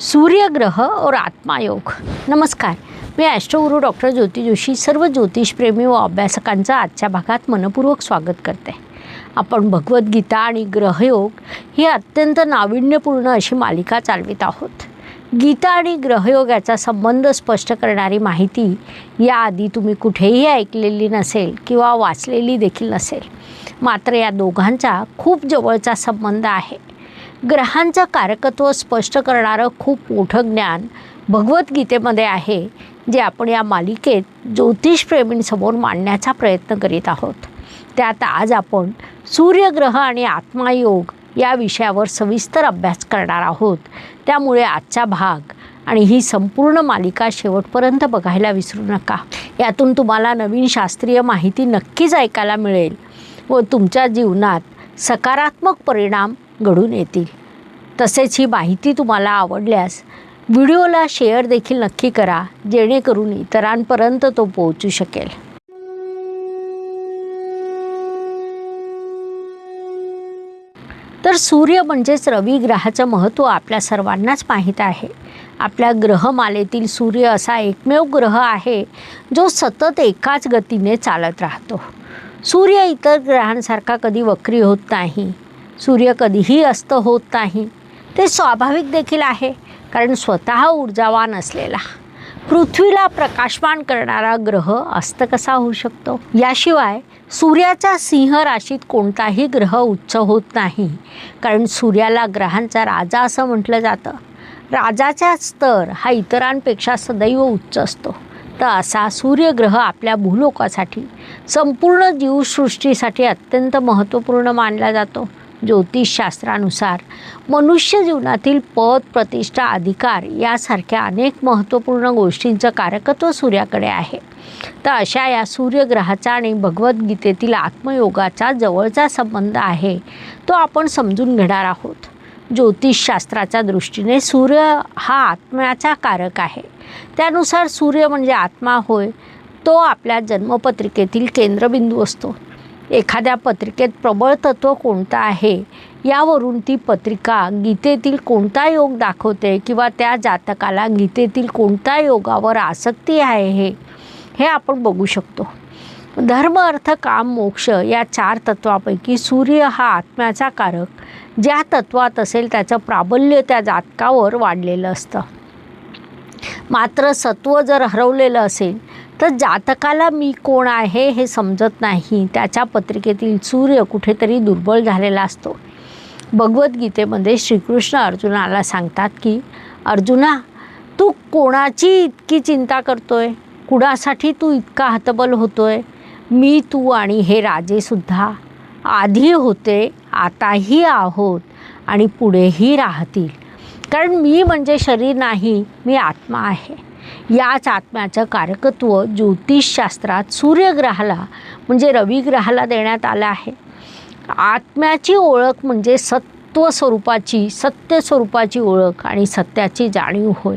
सूर्यग्रह और आत्मायोग. नमस्कार. मी ॲस्ट्रोगुरू डॉक्टर ज्योती जोशी सर्व ज्योतिषप्रेमी व अभ्यासकांचं आजच्या भागात मनपूर्वक स्वागत करते. आपण भगवद्गीता आणि ग्रहयोग ही अत्यंत नाविन्यपूर्ण अशी मालिका चालवित आहोत. गीता आणि ग्रहयोग याचा संबंध स्पष्ट करणारी माहिती याआधी तुम्ही कुठेही ऐकलेली नसेल किंवा वाचलेली देखील नसेल. मात्र या दोघांचा खूप जवळचा संबंध आहे. ग्रहांचं कारकत्व स्पष्ट करणारं खूप मोठं ज्ञान भगवद्गीतेमध्ये आहे जे आपण या मालिकेत ज्योतिषप्रेमींसमोर मांडण्याचा प्रयत्न करीत आहोत. त्यात आज आपण सूर्यग्रह आणि आत्मायोग या विषयावर सविस्तर अभ्यास करणार आहोत. त्यामुळे आजचा भाग आणि ही संपूर्ण मालिका शेवटपर्यंत बघायला विसरू नका. यातून तुम्हाला नवीन शास्त्रीय माहिती नक्कीच ऐकायला मिळेल व तुमच्या जीवनात सकारात्मक परिणाम घडून येतील. तसेच ही माहिती तुम्हाला आवडल्यास व्हिडिओला शेअर देखील नक्की करा जेणेकरून इतरांपर्यंत तो पोहोचू शकेल. तर सूर्य म्हणजेच रवी ग्रहाचं महत्त्व आपल्या सर्वांनाच माहीत आहे. आपल्या ग्रहमालेतील सूर्य असा एकमेव ग्रह आहे जो सतत एकाच गतीने चालत राहतो. सूर्य इतर ग्रहांसारखा कधी वक्री होत नाही. सूर्य कधीही अस्त होत नाही. ते स्वाभाविक देखील आहे कारण स्वतः ऊर्जावान असलेला. पृथ्वीला प्रकाशमान करणारा ग्रह अस्त कसा होऊ शकतो? याशिवाय सूर्याच्या सिंह राशीत कोणताही ग्रह उच्च होत नाही कारण सूर्याला ग्रहांचा राजा असं म्हटलं जातं. राजाचा स्तर हा इतरांपेक्षा सदैव उच्च असतो. तर असा सूर्यग्रह आपल्या भूलोकासाठी संपूर्ण जीवसृष्टीसाठी अत्यंत महत्त्वपूर्ण मानला जातो. ज्योतिषशास्त्रानुसार मनुष्य जीवनातील पद प्रतिष्ठा अधिकार यासारख्या अनेक महत्त्वपूर्ण गोष्टींचं कारकत्व सूर्याकडे आहे. तर अशा या सूर्यग्रहाचा आणि भगवद्गीतेतील आत्मयोगाचा जवळचा संबंध आहे तो आपण समजून घेणार आहोत. ज्योतिषशास्त्राच्या दृष्टीने सूर्य हा आत्म्याचा कारक आहे. त्यानुसार सूर्य म्हणजे आत्मा होय तो आपल्या जन्मपत्रिकेतील केंद्रबिंदू असतो. एखाद्या पत्रिकेत प्रबळ तत्व कोणतं आहे? यावरून ती पत्रिका गीतेतील कोणता योग दाखवते किंवा त्या जातकाला गीतेतील कोणत्या योगावर आसक्ती आहे हे हे आपण बघू शकतो. धर्म अर्थ काम मोक्ष या चार तत्वापैकी सूर्य हा आत्म्याचा कारक ज्या तत्वात असेल त्याचं प्राबल्य त्या जातकावर वाढलेलं असतं. मात्र सत्व जर हरवलेलं असेल तर जातकाला मी कोण आहे हे समजत नाही. त्याच्या पत्रिकेतील सूर्य कुठेतरी दुर्बल झालेला असतो. भगवद्गीतेमध्ये श्रीकृष्ण अर्जुनाला सांगतात की अर्जुना तू कोणाची इतकी चिंता करतो आहे कुणासाठी तू इतका हतबल होतो आहे मी तू आणि हे राजेसुद्धा आधी होते आताही आहोत आणि पुढेही राहतील. कारण मी म्हणजे शरीर नाही मी आत्मा आहे. याच आत्म्याचं कारकत्व ज्योतिषशास्त्रात सूर्यग्रहाला म्हणजे रविग्रहाला देण्यात आलं आहे. आत्म्याची ओळख म्हणजे सत्व स्वरूपाची सत्य स्वरूपाची ओळख आणि सत्याची जाणीव होय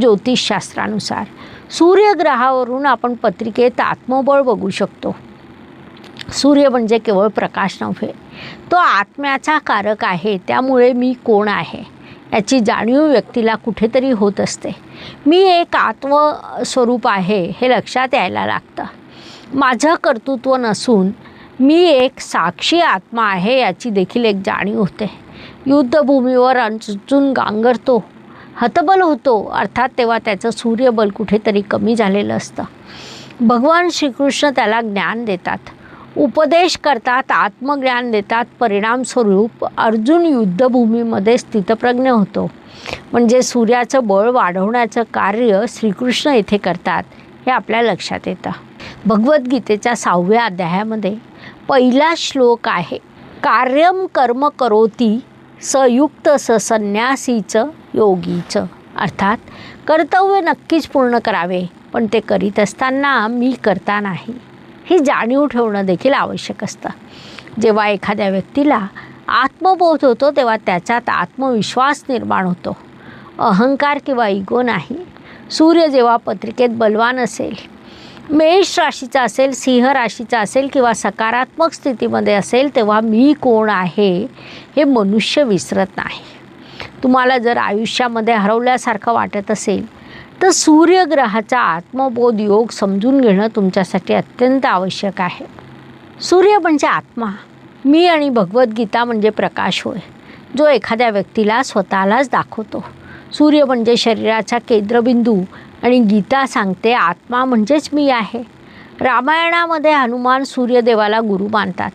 ज्योतिषशास्त्रानुसार. सूर्यग्रहावरून आपण पत्रिकेत आत्मबळ बघू शकतो. सूर्य म्हणजे केवळ प्रकाश नव्हे तो आत्म्याचा कारक आहे त्यामुळे मी कोण आहे? याची जाणीव व्यक्तीला कुठेतरी होत असते. मी एक आत्मस्वरूप आहे हे लक्षात यायला लागतं. माझं कर्तृत्व नसून मी एक साक्षी आत्मा आहे याची देखील एक जाणीव होते. युद्धभूमीवर अंचून गांगरतो हतबल होतो अर्थात तेव्हा त्याचं सूर्यबल कुठेतरी कमी झालेलं असतं. भगवान श्रीकृष्ण त्याला ज्ञान देतात. उपदेश करतात आत्मज्ञान देतात परिणामस्वरूप अर्जुन युद्धभूमीमध्ये स्थितप्रज्ञ होतो. म्हणजे सूर्याचं बळ वाढवण्याचं कार्य श्रीकृष्ण येथे करतात हे आपल्या लक्षात येतं. भगवद्गीतेच्या सहाव्या अध्यायामध्ये पहिला श्लोक आहे कार्यम कर्म करोती सयुक्त स संन्यासीचं योगीचं अर्थात कर्तव्य नक्कीच पूर्ण करावे पण ते करीत असताना मी करता नाही. ही जाणीव ठेवणं देखील आवश्यक असतं. जेव्हा एखाद्या व्यक्तीला आत्मबोध होतो तेव्हा त्याच्यात आत्मविश्वास निर्माण होतो. अहंकार किंवा इगो नाही. सूर्य जेव्हा पत्रिकेत बलवान असेल मेष राशीचा असेल सिंह राशीचा असेल किंवा सकारात्मक स्थितीमध्ये असेल तेव्हा मी कोण आहे हे मनुष्य विसरत नाही. तुम्हाला जर आयुष्यामध्ये हरवल्यासारखं वाटत असेल तर सूर्यग्रहाचा आत्मबोध योग समजून घेणं तुमच्यासाठी अत्यंत आवश्यक आहे. सूर्य म्हणजे आत्मा. मी आणि भगवद्गीता म्हणजे प्रकाश होय जो एखाद्या व्यक्तीला स्वतःलाच दाखवतो. सूर्य म्हणजे शरीराचा केंद्रबिंदू आणि गीता सांगते आत्मा म्हणजेच मी आहे. रामायणामध्ये हनुमान सूर्यदेवाला गुरु मानतात.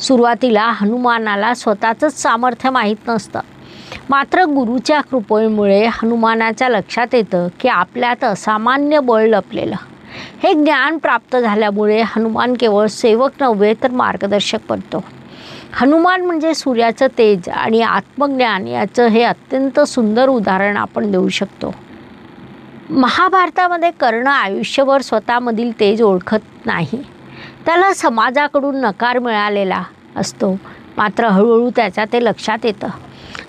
सुरुवातीला हनुमानाला स्वतःचंच सामर्थ्य माहीत नसतं. मात्र गुरुच्या कृपेमुळे हनुमानाच्या लक्षात येतं की आपल्यात असामान्य बळ लपलेलं. हे ज्ञान प्राप्त झाल्यामुळे हनुमान केवळ सेवक नव्हे तर मार्गदर्शक बनतो. हनुमान म्हणजे सूर्याचं तेज आणि आत्मज्ञान याचं हे अत्यंत सुंदर उदाहरण आपण देऊ शकतो. महाभारतामध्ये कर्ण आयुष्यभर स्वतःमधील तेज ओळखत नाही. त्याला समाजाकडून नकार मिळालेला असतो. मात्र हळूहळू त्याच्या ते लक्षात येतं.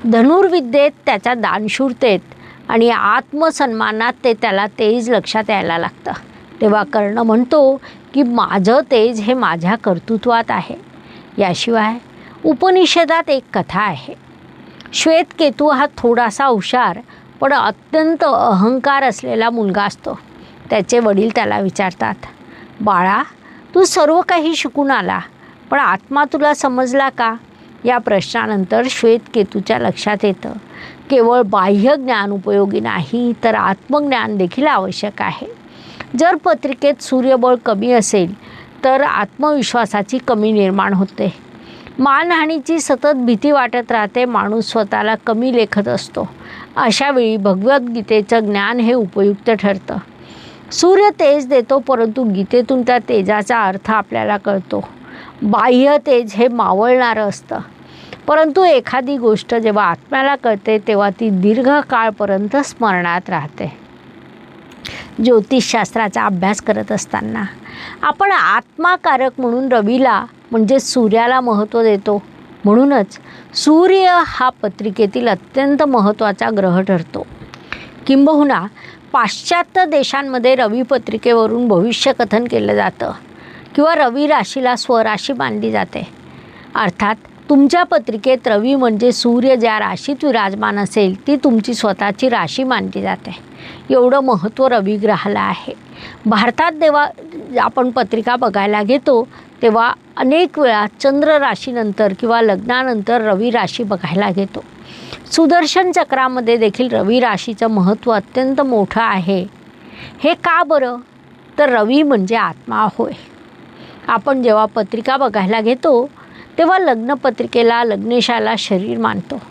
धनुर्विद्येत त्याच्या दानशूरतेत आणि आत्मसन्मानात ते त्याला तेज लक्षात यायला लागतं. तेव्हा कर्ण म्हणतो की माझं तेज हे माझ्या कर्तृत्वात आहे. याशिवाय उपनिषदात एक कथा आहे. श्वेतकेतू हा थोडासा हुशार पण अत्यंत अहंकार असलेला मुलगा असतो. त्याचे वडील त्याला विचारतात बाळा तू सर्व काही शिकून आला पण आत्मा तुला समजला का? या प्रश्नानंतर श्वेतकेतूच्या लक्षात येतं. केवळ बाह्य ज्ञान उपयोगी नाही तर आत्मज्ञान देखील आवश्यक आहे. जर पत्रिकेत सूर्यबळ कमी असेल तर आत्मविश्वासाची कमी निर्माण होते. मानहानीची सतत भीती वाटत राहते माणूस स्वतःला कमी लेखत असतो. अशावेळी भगवद्गीतेचं ज्ञान हे उपयुक्त ठरतं. सूर्य तेज देतो परंतु गीतेतून त्या तेजाचा अर्थ आपल्याला कळतो. बाह्य तेज हे मावळणारं असतं. परंतु एखादी गोष्ट जेव्हा आत्म्याला कळते तेव्हा ती दीर्घकाळपर्यंत स्मरणात राहते. ज्योतिषशास्त्राचा अभ्यास करत असताना आपण आत्माकारक म्हणून रवीला म्हणजे सूर्याला महत्त्व देतो. म्हणूनच सूर्य हा पत्रिकेतील अत्यंत महत्त्वाचा ग्रह ठरतो. किंबहुना पाश्चात्य देशांमध्ये रवी पत्रिकेवरून भविष्यकथन केलं जातं किंवा रवी राशीला स्वराशी मानली जाते. अर्थात तुमच्या पत्रिकेत रवी म्हणजे सूर्य ज्या राशीत विराजमान असेल ती तुमची स्वतःची राशी मानली जाते. एवढं महत्त्व रवी ग्रहाला आहे. भारतात जेव्हा आपण पत्रिका बघायला घेतो तेव्हा अनेक वेळा चंद्र राशीनंतर किंवा लग्नानंतर रवी राशी बघायला घेतो. सुदर्शन चक्रामध्ये देखील रवी राशीचं महत्त्व अत्यंत मोठं आहे. हे का बरं? तर रवी म्हणजे आत्मा होय. आपण जेव्हा पत्रिका बघायला घेतो तेव्हा लग्नपत्रिकेला लग्नेशाला शरीर मानतो.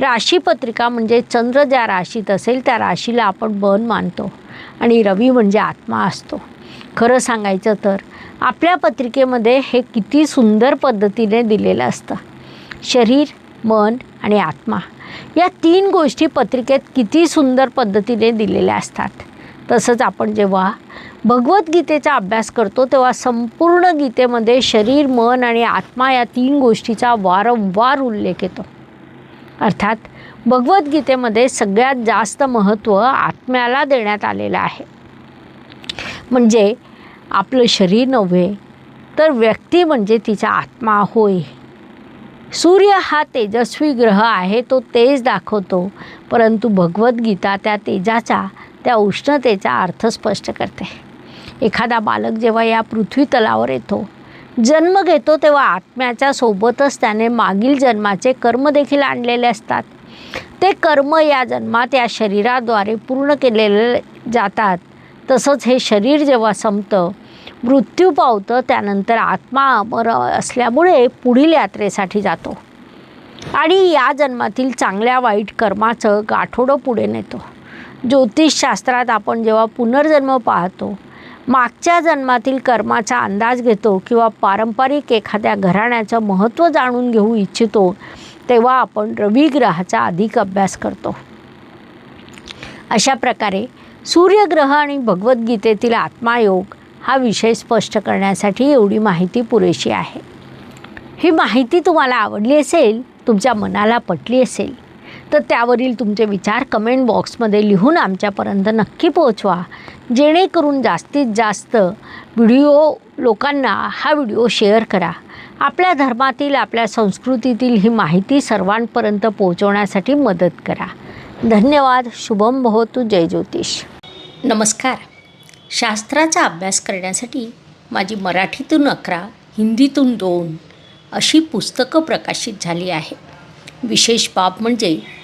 राशीपत्रिका म्हणजे चंद्र ज्या राशीत असेल त्या राशीला आपण बन मानतो आणि रवी म्हणजे आत्मा असतो. खरं सांगायचं तर आपल्या पत्रिकेमध्ये हे किती सुंदर पद्धतीने दिलेलं असतं. शरीर मन आणि आत्मा या तीन गोष्टी पत्रिकेत किती सुंदर पद्धतीने दिलेल्या असतात. तसंच आपण जेव्हा भगवद्गीतेचा अभ्यास करतो तेव्हा संपूर्ण गीतेमध्ये शरीर मन आणि आत्मा या तीन गोष्टीचा वारंवार उल्लेख येतो. अर्थात भगवद्गीतेमध्ये सगळ्यात जास्त महत्त्व आत्म्याला देण्यात आलेलं आहे. म्हणजे आपलं शरीर नव्हे तर व्यक्ती म्हणजे तिचा आत्मा होय. सूर्य हा तेजस्वी ग्रह आहे तो तेज दाखवतो परंतु भगवद्गीता त्या तेजाचा त्या उष्णतेचा अर्थ स्पष्ट करते. एखादा बालक जेव्हा या पृथ्वी तलावर येतो जन्म घेतो तेव्हा आत्म्याच्या सोबतच त्याने मागील जन्माचे कर्म देखील आणलेले असतात. ते कर्म या जन्मात या शरीराद्वारे पूर्ण केलेले जातात. तसंच हे शरीर जेव्हा संपतं मृत्यू पावतं त्यानंतर आत्मा अमर असल्यामुळे पुढील यात्रेसाठी जातो. आणि या जन्मातील चांगल्या वाईट कर्माचं गाठोडं पुढे नेतो. ज्योतिषशास्त्रात आपण जेव्हा पुनर्जन्म पाहतो मागच्या जन्मातील कर्माचा अंदाज घेतो किंवा पारंपरिक एखाद्या घराण्याचं महत्त्व जाणून घेऊ इच्छितो तेव्हा आपण रविग्रहाचा अधिक अभ्यास करतो. अशा प्रकारे सूर्यग्रह आणि भगवद्गीतेतील आत्मायोग हा विषय स्पष्ट करण्यासाठी एवढी माहिती पुरेशी आहे. ही माहिती तुम्हाला आवडली असेल तुमच्या मनाला पटली असेल तर त्यावरील तुमचे विचार कमेंट बॉक्समध्ये लिहून आमच्यापर्यंत नक्की पोहोचवा. जेणेकरून जास्तीत जास्त व्हिडिओ लोकांना हा व्हिडिओ शेअर करा. आपल्या धर्मातील आपल्या संस्कृतीतील ही माहिती सर्वांपर्यंत पोहोचवण्यासाठी मदत करा. धन्यवाद. शुभम भवतु. जय ज्योतिष. नमस्कार. शास्त्राचा अभ्यास करण्यासाठी माझी मराठीतून अकरा हिंदीतून दोन अशी पुस्तकं प्रकाशित झाली आहे विशेष बाब म्हणजे